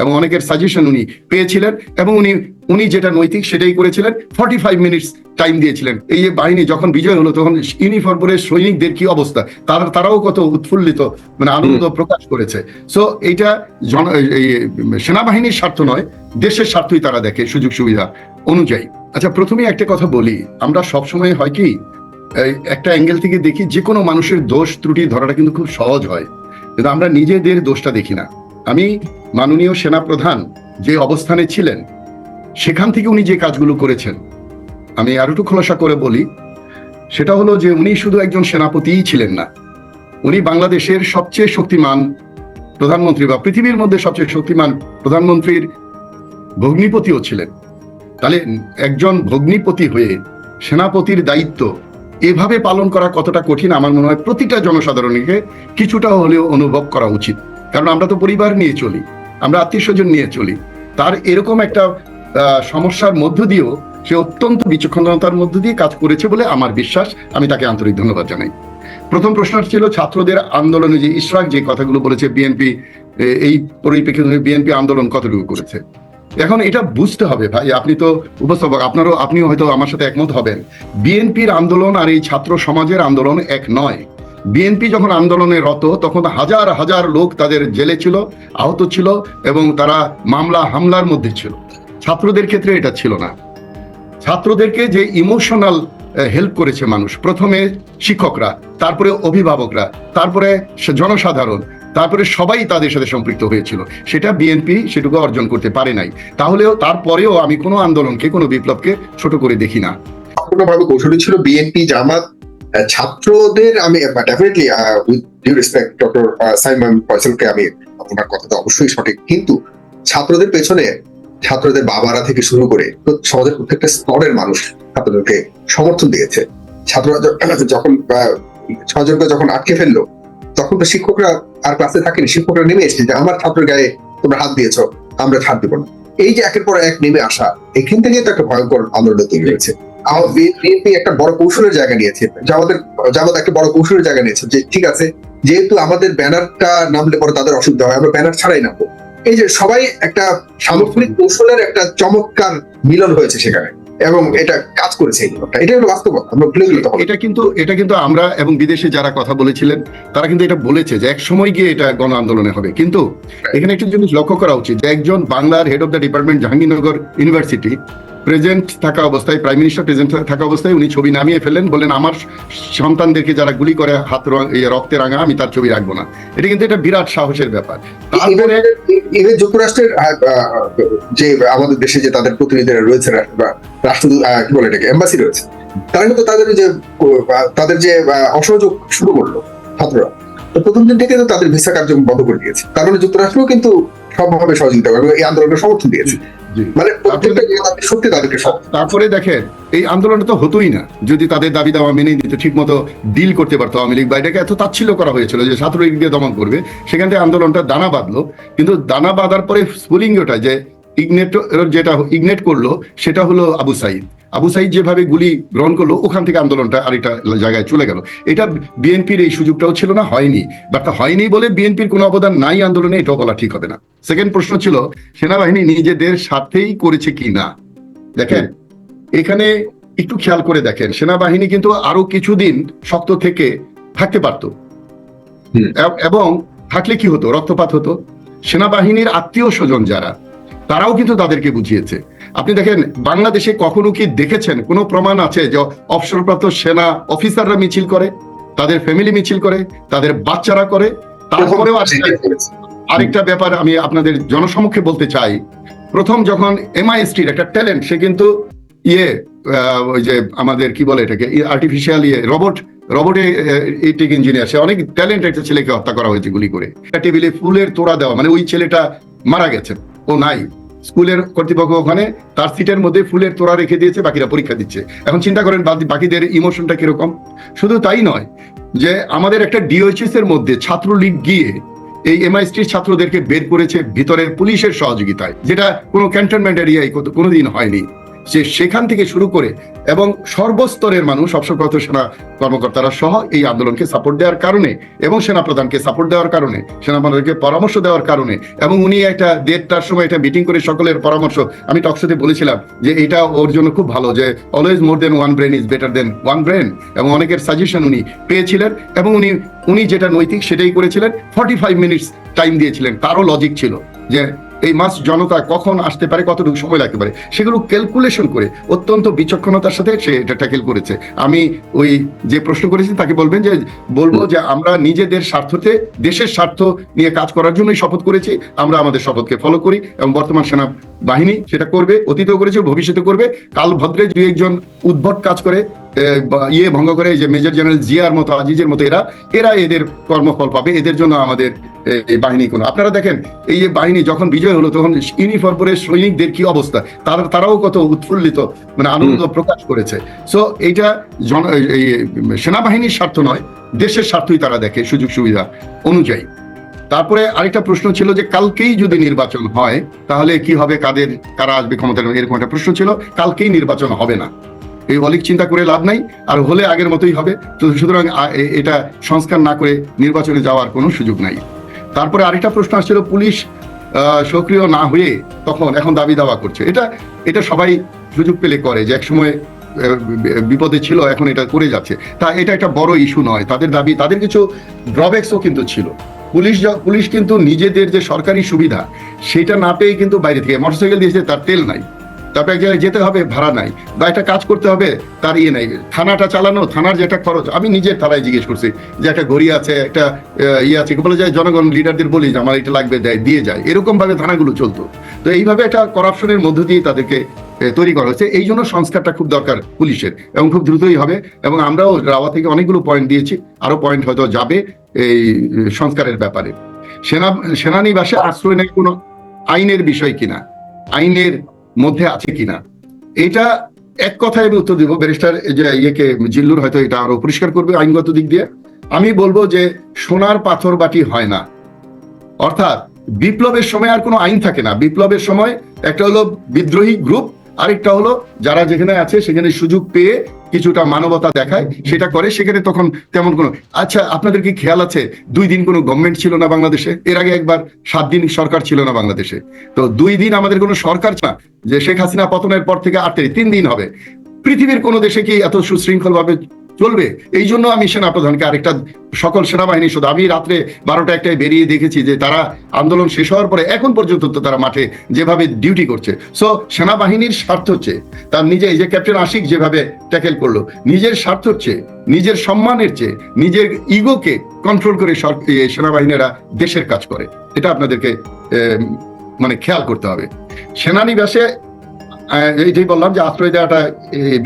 এবং অনেকের সাজেশন উনি পেয়েছিলেন এবং উনি উনি যেটা নৈতিক সেটাই করেছিলেন। ফর্টি ফাইভ মিনিটস টাইম দিয়েছিলেন। এই যে বাহিনী যখন বিজয় হলো তখন ইউনিফর্ম পরে সৈনিকদের কি অবস্থা? তারা তারাও কত উৎফুল্লিত মানে আনন্দ প্রকাশ করেছে। সো এইটা জন এই সেনাবাহিনীর স্বার্থ নয় দেশের স্বার্থই তারা দেখে সুযোগ সুবিধা অনুযায়ী। আচ্ছা প্রথমে একটা কথা বলি আমরা সবসময় হয় কি একটা অ্যাঙ্গেল থেকে দেখি যে কোনো মানুষের দোষ ত্রুটি ধরাটা কিন্তু খুব সহজ হয়। কিন্তু আমরা নিজেদের দোষটা দেখি না। আমি মাননীয় সেনাপ্রধান যে অবস্থানে ছিলেন, সেখান থেকে উনি যে কাজগুলো করেছেন, আমি আরও একটু খোলাসা করে বলি, সেটা হলো যে উনি শুধু একজন সেনাপতিই ছিলেন না, উনি বাংলাদেশের সবচেয়ে শক্তিমান প্রধানমন্ত্রী বা পৃথিবীর মধ্যে সবচেয়ে শক্তিমান প্রধানমন্ত্রীর ভগ্নিপতিও ছিলেন। তাহলে একজন ভগ্নিপতি হয়ে সেনাপতির দায়িত্ব এভাবে পালন করা কতটা কঠিন, আমার মনে হয় প্রতিটা জনসাধারণকে কিছুটা হলেও অনুভব করা উচিত। কারণ আমরা তো পরিবার নিয়ে চলি, আমরা আত্মীয় স্বজন নিয়ে চলি। তার এরকম একটা সমস্যার মধ্য দিয়েও সে অত্যন্ত বিচক্ষণতার মধ্য দিয়ে কাজ করেছে বলে আমার বিশ্বাস। আমি তাকে আন্তরিক ধন্যবাদ জানাই। প্রথম প্রশ্ন ছিল, ছাত্রদের আন্দোলনে যে ইশরাক যে কথাগুলো বলেছে বিএনপি এই পরিপ্রেক্ষিতে বিএনপি আন্দোলন কতটুকু করেছে। এখন এটা বুঝতে হবে ভাই, আপনি তো উপস্থাপক, আপনারও, আপনিও হয়তো আমার সাথে একমত হবেন। বিএনপির আন্দোলন আর এই ছাত্র সমাজের আন্দোলন এক নয়। বিএনপি যখন আন্দোলনে রত, তখন হাজার হাজার লোক তাদের জেলে ছিল, আহত ছিল এবং তারা মামলা, হামলার মধ্যে ছিল। ছাত্রদের ক্ষেত্রে এটা ছিল না। ছাত্রদেরকে যে ইমোশনাল হেল্প করেছে মানুষ, প্রথমে শিক্ষকরা, তারপরে অভিভাবকরা, তারপরে জনসাধারণ, তারপরে সবাই তাদের সাথে সম্পৃক্ত হয়েছিল। সেটা বিএনপি সেটুকু অর্জন করতে পারে নাই। তাহলেও তারপরেও আমি কোনো আন্দোলনকে, কোনো বিপ্লবকে ছোট করে দেখি না। সম্পূর্ণভাবে কৌশলী ছিল বিএনপি, জামাত ছাত্রদের আমি definitely with due respect doctor Saimon ফয়সলকে আমি আপনার কথাটা অবশ্যই সঠিক। কিন্তু ছাত্রদের পেছনে ছাত্রদের বাবারা থেকে শুরু করে সমাজের প্রত্যেকটা স্তরের মানুষ ছাত্রদেরকে সমর্থন দিয়েছে। ছাত্ররা যখন সহযোগিতা যখন আটকে ফেলল, তখন তো শিক্ষকরা আর ক্লাসে থাকেনি। শিক্ষকরা নেমে এসেছে যে, আমার ছাত্রের গায়ে তোমরা হাত দিয়েছ, আমরা ছাড় দিব না। এই যে একের পর এক নেমে আসা, এখান থেকে তো একটা ভয়ঙ্কর আন্দোলন তৈরি হয়েছে। আমার বিএনপি একটা বড় কৌশলের জায়গা নিয়েছে। জামাতের জামাত একটা বড় কৌশলের জায়গা নিয়েছে যে ঠিক আছে যেহেতু আমাদের ব্যানারটা নামলে পরে তাদের অসুবিধা হয় আমরা ব্যানার ছাড়াই নামবো। এই যে সবাই একটা সামগ্রিক কৌশলের একটা চমৎকার মিলন হয়েছে সেখানে এবং এটা কাজ করেছে। এটাই হলো বাস্তবতা আমরা ভুলে গেলে এটা কিন্তু এটা কিন্তু আমরা এবং বিদেশে যারা কথা বলেছিলেন তারা কিন্তু এটা বলেছে যে এক সময় গিয়ে এটা গণ আন্দোলনে হবে। কিন্তু এখানে একটা জিনিস লক্ষ্য করা উচিত যে একজন বাংলার head of the department Jahangirnagar university present থাকা অবস্থায় প্রাইম মিনিস্টার প্রেজেন্ট থাকা অবস্থায় উনি ছবি নামিয়ে ফেললেন, বললেন, আমার সন্তানদেরকে যারা গুলি করে, হাত রক্তে রাঙা, আমি তার ছবি রাখব না। এটা কিন্তু এটা বিরাট সাহসের ব্যাপার। তারপরে ইভেন যুক্তরাষ্ট্রের যে আমাদের দেশে যে তাদের প্রতিনিধিরা রয়েছে রাষ্ট্রদূত কি বলে এটাকে এম্বাসি রয়েছে, তারা কিন্তু তাদের যে তাদের যে অসহযোগ শুরু করল ছাত্ররা। প্রথম দিন থেকে তাদের ভিসা কার্যক্রম বন্ধ করে দিয়েছে। তার মানে যুক্তরাষ্ট্রও কিন্তু সবভাবে সহযোগিতা করে এই আন্দোলনের সমর্থন দিয়েছে। মানে সত্যি তাদেরকে তারপরে দেখেন এই আন্দোলনটা তো হতোই না। যদি তাদের দাবি দাওয়া মেনে নিতে ঠিক মতো ডিল করতে পারতো আওয়ামী লীগ বা এটাকে এত তাচ্ছিল্য করা হয়েছিল যে ছাত্রলীগ দিয়ে দমন করবে সেখান থেকে আন্দোলনটা দানা বাঁধলো। কিন্তু দানা বাঁধার পরে স্ফুলিঙ্গটা যে ইগনেট যেটা ইগনেট করল সেটা হলো আবু সাইদ। আবু সাইদ যেভাবে গুলি গ্রহণ করল ওখান থেকে আন্দোলনটা আরেকটা জায়গায় চলে গেল। এটা বিএনপির এই সুযোগটাও ছিল না হয়নি। বাট হয়নি বলে বিএনপির কোনো অবদান নাই আন্দোলনে এটাও বলা ঠিক হবে না। সেকেন্ড প্রশ্ন ছিল সেনাবাহিনী নিজেদের সাথেই করেছে কি না? দেখেন এখানে একটু খেয়াল করে দেখেন সেনাবাহিনী কিন্তু আরও কিছুদিন শক্ত থেকে থাকতে পারত। এবং থাকলে কি হতো? রক্তপাত হতো। সেনাবাহিনীর আত্মীয় স্বজন যারা তারাও কিন্তু তাদেরকে বুঝিয়েছে। আপনি দেখেন বাংলাদেশে কখনো কি দেখেছেন কোনো প্রমাণ আছে যে অবসরপ্রাপ্ত সেনা অফিসাররা মিছিল করে তাদের ফ্যামিলি মিছিল করে তাদের বাচ্চারা করে তারপরেও আরেকটা আরেকটা ব্যাপার আমি আপনাদের জনসমক্ষে বলতে চাই। প্রথম যখন এমআইএসটির একটা ট্যালেন্ট সে কিন্তু ইয়ে ওই যে আমাদের কি বলে এটাকে আর্টিফিশিয়াল ইয়ে রোবট রোবটে টেক ইঞ্জিনিয়ার সে অনেক ট্যালেন্ট একটা ছেলেকে হত্যা করা হয়েছে গুলি করে। টেবিলে ফুলের তোড়া দেওয়া মানে ওই ছেলেটা মারা গেছে ও নাই। স্কুলের কর্তৃপক্ষ ওখানে তার সিটের মধ্যে ফুলের তোড়া রেখে দিয়েছে, বাকিরা পরীক্ষা দিচ্ছে। এখন চিন্তা করেন বাকিদের ইমোশনটা কীরকম? শুধু তাই নয় যে আমাদের একটা ডিওএইচএস এর মধ্যে ছাত্রলীগ গিয়ে এই এমআইএসটির ছাত্রদেরকে বের করেছে ভিতরের পুলিশের সহযোগিতায়, যেটা কোনো ক্যান্টনমেন্ট এরিয়ায় কোনোদিন হয়নি। যে সেখান থেকে শুরু করে এবং সর্বস্তরের মানুষ অবসরপ্রাপ্ত সেনা কর্মকর্তারা সহ এই আন্দোলনকে সাপোর্ট দেওয়ার কারণে এবং সেনা প্রধানকে সাপোর্ট দেওয়ার কারণে সেনা প্রধানকে পরামর্শ দেওয়ার কারণে এবং উনি একটা দেড়টার সময় এটা মিটিং করে সকলের পরামর্শ, আমি টকশোতে বলেছিলাম যে এটা ওর জন্য খুব ভালো যে always more than one brain is better than one brain এবং অনেকের সাজেশন উনি পেয়েছিলেন এবং উনি উনি যেটা নৈতিক সেটাই করেছিলেন। ফর্টি ফাইভ মিনিটস টাইম দিয়েছিলেন। তারও লজিক ছিল যে এই মাস জনতা কখন আসতে পারে, কতটুকু সময় লাগতে পারে, সেগুলো ক্যালকুলেশন করে অত্যন্ত বিচক্ষণতার সাথে সে এটা ট্যাকেল করেছে। আমি ওই যে প্রশ্ন করেছি, তাকে বলবেন যে, বলব যে আমরা নিজেদের স্বার্থতে, দেশের স্বার্থ নিয়ে কাজ করার জন্যই শপথ করেছি, আমরা আমাদের শপথকে ফলো করি এবং বর্তমান সেনা বাহিনী সেটা করবে, অতীতেও করেছে ভবিষ্যতে করবে। কাল ভদ্রে দুই একজন উদ্ভট কাজ করে ইয়ে ভঙ্গ করে যে মেজর জেনারেল জিয়ার মতো, আজিজের মতো এরা এরা এদের কর্মফল পাবে, এদের জন্য আমাদের এই বাহিনী কোনো। আপনারা দেখেন এই যে বাহিনী যখন বিজয় হলো তখন ইউনিফর্ম পরে সৈনিকদের কি অবস্থা? তারা তারাও কত উৎফুল্লিত মানে আনন্দ প্রকাশ করেছে। সো এইটা জন এই সেনাবাহিনীর স্বার্থ নয় দেশের স্বার্থই তারা দেখে সুযোগ সুবিধা অনুযায়ী। তারপরে আরেকটা প্রশ্ন ছিল যে কালকেই যদি নির্বাচন হয় তাহলে কি হবে কাদের কারা আসবে ক্ষমতায় এরকম একটা প্রশ্ন ছিল কালকেই নির্বাচন হবে না। এই অলিক চিন্তা করে লাভ নাই আর হলে আগের মতোই হবে। তো সুতরাং এটা সংস্কার না করে নির্বাচনে যাওয়ার কোনো সুযোগ নাই। তারপরে আরেকটা প্রশ্ন আসছিল, পুলিশ সক্রিয় না হয়ে তখন এখন দাবি দাওয়া করছে। এটা এটা সবাই সুযোগ পেলে করে যে একসময় বিপদে ছিল, এখন এটা করে যাচ্ছে। তা এটা একটা বড় ইস্যু নয়। তাদের দাবি, তাদের কিছু ড্রব্যাক্সও কিন্তু ছিল। পুলিশ পুলিশ কিন্তু নিজেদের যে সরকারি সুবিধা, সেটা না পেয়ে কিন্তু বাইরে থেকে, মোটরসাইকেল দিয়েছে তার তেল নাই। তারপরে এক জায়গায় যেতে হবে, ভাড়া নাই। বা একটা কাজ করতে হবে, তার ইয়ে নাই। থানাটা চালানো, থানার যে একটা খরচ, আমি নিজের থানায় জিজ্ঞেস করছি। যে একটা ঘড়ি আছে, একটা ইয়ে আছে বলে যায় জনগণ লিডারদের বলি যে আমার এটা লাগবে, দেয়, দিয়ে যায়। এরকম ভাবে থানাগুলো চলতো। তো এইভাবে একটা করাপশনের মধ্য দিয়ে তাদেরকে তৈরি করা হয়েছে। এই জন্য সংস্কারটা খুব দরকার পুলিশের, এবং খুব দ্রুতই হবে। এবং আমরাও রাওয়া থেকে অনেকগুলো পয়েন্ট দিয়েছি। আরও পয়েন্ট হয়তো যাবে এই সংস্কারের ব্যাপারে। সেনা, সেনানিবাসে আশ্রয় নেয় কোনো আইনের বিষয় কিনা? আইনের মধ্যে আছে কিনা? এটা এক কথায় আমি উত্তর দিব, ব্যারিস্টার যে ইয়েকে জিল্লুর হয়তো এটা আরও পরিষ্কার করবে আইনগত দিক দিয়ে। আমি বলব যে সোনার পাথর বাটি হয় না। অর্থাৎ বিপ্লবের সময় আর কোনো আইন থাকে না। বিপ্লবের সময় একটা হলো বিদ্রোহী গ্রুপ আরেকটা হলো, যারা যেখানে আছে সেখানে সুযোগ পেয়ে কিছুটা মানবতা দেখায়, সেটা করে, সেখানে তখন তেমন কোনো আচ্ছা আপনাদের কি খেয়াল আছে? দুই দিন কোনো গভর্নমেন্ট ছিল না বাংলাদেশে? এর আগে একবার সাত দিন সরকার ছিল না বাংলাদেশে। তো দুই দিন আমাদের কোনো সরকার না, যে শেখ হাসিনা পতনের পর থেকে আট তিন দিন হবে। পৃথিবীর কোনো দেশে কি এত সুশৃঙ্খল ভাবে চলবে। এই জন্য আমি সেনা প্রধানকে আরেকটা সকল সেনাবাহিনী, শুধু আমি রাত্রে বারোটা একটায় বেরিয়ে দেখেছি যে তারা আন্দোলন শেষ হওয়ার পরে এখন পর্যন্ত তো তারা মাঠে যেভাবে ডিউটি করছে। সো সেনাবাহিনীর স্বার্থ হচ্ছে, তার নিজে এই যে ক্যাপ্টেন আশিক যেভাবে ট্যাকেল করল, নিজের স্বার্থ হচ্ছে, নিজের সম্মানের চেয়ে, নিজের ইগোকে কন্ট্রোল করে সেনাবাহিনীরা দেশের কাজ করে। এটা আপনাদেরকে মানে খেয়াল করতে হবে। সেনানিবাসে এইটাই বললাম যে আশ্রয় দেওয়াটা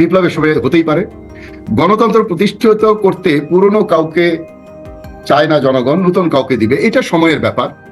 বিপ্লবের সময় হতেই পারে। গণতন্ত্র প্রতিষ্ঠিত করতে পুরনো কাউকে চায় না জনগণ নতুন কাউকে দিবে। এটা সময়ের ব্যাপার।